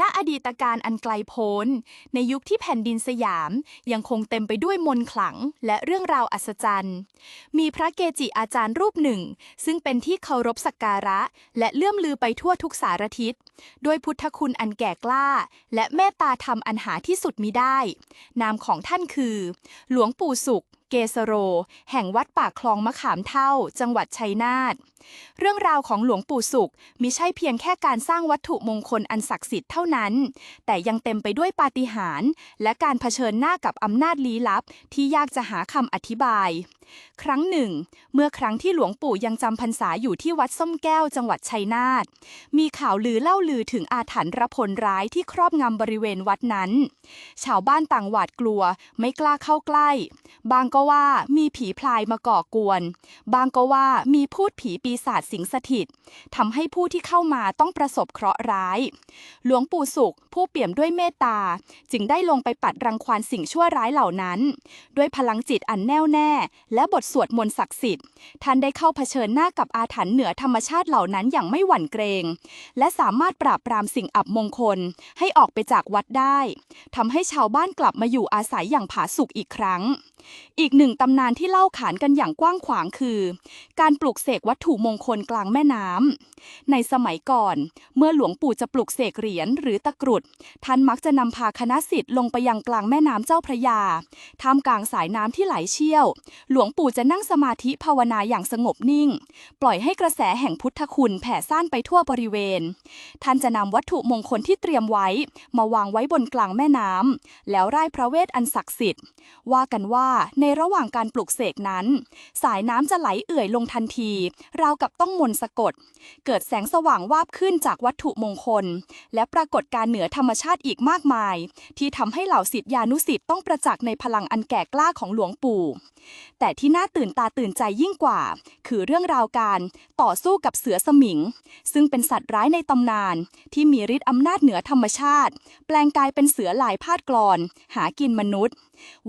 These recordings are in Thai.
ณอดีตการอันไกลโพ้น ในยุคที่แผ่นดินสยาม ยังคงเต็มไปด้วยมนต์ขลังและเรื่องราวอัศจรรย์ มีพระเกจิอาจารย์รูปหนึ่ง ซึ่งเป็นที่เคารพสักการะ และเลื่อมลือไปทั่วทุกสารทิศด้วยพุทธคุณอันแก่กล้า และเมตตาธรรมอันหาที่สุดมิได้ นามของท่านคือ หลวงปู่สุข เกสโร แห่งวัดปากคลองมะขามเท่า จังหวัดชัยนาท เรื่องราวของหลวงปู่สุขมิใช่เพียงแค่การสร้างวัตถุมงคลอันศักดิ์สิทธิ์เท่านั้น แต่ยังเต็มไปด้วยปาฏิหาริย์และการเผชิญหน้ากับอำนาจลี้ลับที่ยากจะหาคำอธิบาย ครั้งหนึ่ง เมื่อครั้งที่หลวงปู่ยังจำพรรษาอยู่ที่วัดส้มแก้วจังหวัดชัยนาทมีข่าวลือเล่าลือถึงอาถรรพ์ระพลร้ายที่ครอบงำบริเวณวัดนั้น ชาวบ้านต่างหวาดกลัวไม่กล้าเข้าใกล้ บางก็ว่ามีผีพลายมาก่อกวน บางก็ว่ามีพูดผีปีศาจสิงสถิตทำให้ผู้ที่เข้ามาต้องประสบเคราะห์ร้าย หลวงปู่สุขผู้เปี่ยมด้วยเมตตา จึงได้ลงไปปัดรังควานสิ่งชั่วร้ายเหล่านั้น ด้วยพลังจิตอันแน่วแน่และบทสวดมนต์ศักดิ์สิทธิ์ ท่านได้เข้าเผชิญหน้ากับอาถรรพ์เหนือธรรมชาติเหล่านั้นอย่างไม่หวั่นเกรง และสามารถปราบปรามสิ่งอับมงคล ให้ออกไปจากวัดได้ทำให้ชาวบ้านกลับมาอยู่อาศัยอย่างผาสุกอีกครั้ง อีกหนึ่งตำนานที่เล่าขานกันอย่างกว้างขวางคือ การปลูกเสกวัตถุมงคลกลางแม่น้ำในสมัยก่อน เมื่อหลวงปู่จะปลุกเสกเหรียญหรือตะกรุด ท่านมักจะนำพาคณะสิทธิ์ลงไปยังกลางแม่น้ำเจ้าพระยาท่ามกลางสายน้ำที่ไหลเชี่ยว หลวงปู่จะนั่งสมาธิภาวนาอย่างสงบนิ่ง ปล่อยให้กระแสแห่งพุทธคุณแผ่ซ่านไปทั่วบริเวณ ท่านจะนำวัตถุมงคลที่เตรียมไว้ มาวางไว้บนกลางแม่น้ำแล้วไร่พระเวทอันศักดิ์สิทธิ์ ว่ากันว่าในระหว่างการปลุกเสกนั้น สายน้ำจะไหลเอื่อยลงทันที ราวกับต้องมนต์สะกด เกิดแสงสว่างวาบขึ้นจากวัตถุมงคล และปรากฏการเหนือธรรมชาติอีกมากมาย ที่ทำให้เหล่าศิษยานุศิษย์ต้องประจักษ์ในพลังอันแก่กล้าของหลวงปู่ แต่ที่น่าตื่นตาตื่นใจยิ่งกว่า คือเรื่องราวการต่อสู้กับเสือสมิง ซึ่งเป็นสัตว์ร้ายในตำนาน ที่มีฤทธิ์อำนาจเหนือธรรมชาติ แปลงกายเป็นเสือลายพาดกรอน หากินมนุษย์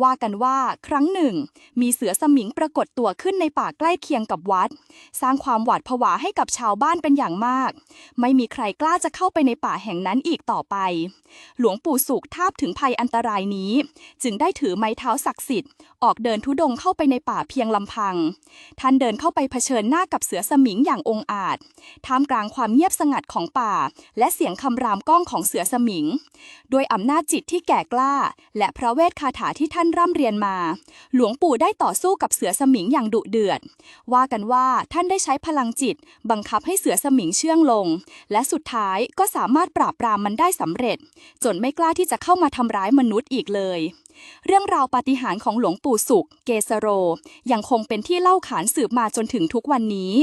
ว่ากันว่าครั้งหนึ่ง มีเสือสมิงปรากฏตัวขึ้นในป่าใกล้เคียงกับวัด สร้างความหวาดผวาให้กับชาวบ้านเป็นอย่างมาก ไม่มีใครกล้าจะเข้าไปในป่าแห่งนั้นอีกต่อไป หลวงปู่สุขทาบถึงภัยอันตรายนี้ จึงได้ถือไม้เท้าศักดิ์สิทธิ์ออกเดินทุดงเข้าไปในป่าเพียงลำพัง ท่านเดินเข้าไปเผชิญหน้ากับเสือสมิงอย่างองอาจ ท่ามกลางความเงียบสงัดของป่า และเสียงคำรามก้องของเสือสมิง ด้วยอำนาจจิตที่แก่กล้า และพระเวทคาถาที่ท่านร่ำเรียนมา หลวงปู่ได้ต่อสู้กับเสือสมิงอย่างดุเดือด ว่ากันว่าท่านได้ใช้พลังจิต บังคับให้เสือสมิงเชื่องลง และสุดท้ายก็สามารถปราบปรามมันได้สำเร็จ จนไม่กล้าที่จะเข้ามาทำร้ายมนุษย์อีกเลย เรื่องราวปาฏิหาริย์ของหลวงปู่สุข เกสโร ยังคงเป็นที่เล่าขานสืบมาจนถึงทุกวันนี้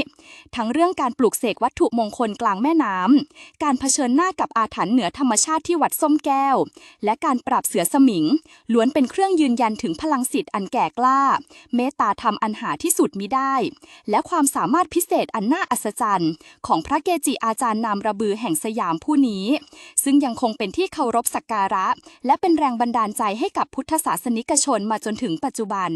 ทั้งเรื่องการปลูกเสกวัตถุมงคลกลางแม่น้ำ การเผชิญหน้ากับอาถรรพ์เหนือธรรมชาติที่วัดส้มแก้ว และการปราบเสือสมิง ล้วนเป็นเครื่องยืนยันถึงพลังสิทธิ์อันแก่กล้า เมตตาธรรมอันหาที่สุดมิได้ และความสามารถพิเศษอันน่าอัศจรรย์ ของพระเกจิอาจารย์นามระบือแห่งสยามผู้นี้ ซึ่งยังคงเป็นที่เคารพสักการะ และเป็นแรงบันดาลใจให้กับพุทธพุทธศาสนิกชนมาจนถึงปัจจุบัน